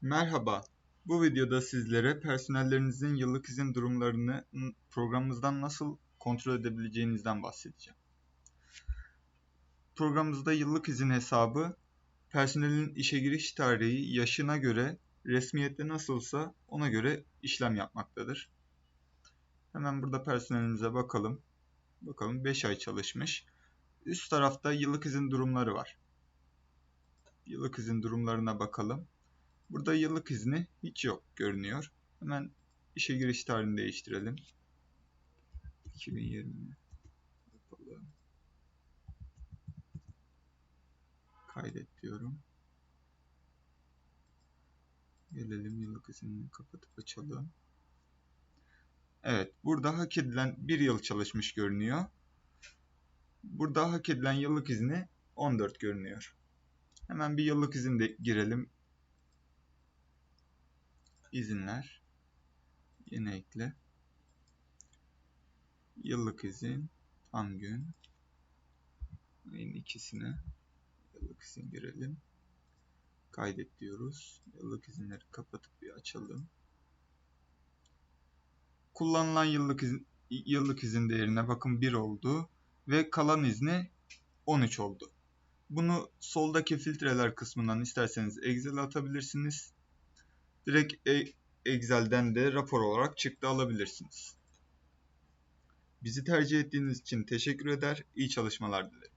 Merhaba, bu videoda sizlere personellerinizin yıllık izin durumlarını programımızdan nasıl kontrol edebileceğinizden bahsedeceğim. Programımızda yıllık izin hesabı, personelin işe giriş tarihi yaşına göre resmiyette nasılsa ona göre işlem yapmaktadır. Hemen burada personelimize bakalım. Bakalım 5 ay çalışmış. Üst tarafta yıllık izin durumları var. Yıllık izin durumlarına bakalım. Burada yıllık izni hiç yok görünüyor. Hemen işe giriş tarihini değiştirelim. 2020 yapalım. Kaydet diyorum. Gelelim yıllık iznini kapatıp açalım. Evet, burada hak edilen bir yıl çalışmış görünüyor. Burada hak edilen yıllık izni 14 görünüyor. Hemen bir yıllık izin de girelim izinler. Yeni ekle. Yıllık izin tam gün. Ayın ikisine yıllık izin girelim. Kaydet diyoruz. Yıllık izinleri kapatıp bir açalım. Kullanılan yıllık izin, yıllık izin değerine bakın 1 oldu ve kalan izni 13 oldu. Bunu soldaki filtreler kısmından isterseniz Excel'e atabilirsiniz direkt e, Excel'den de rapor olarak çıktı alabilirsiniz. Bizi tercih ettiğiniz için teşekkür eder, iyi çalışmalar dilerim.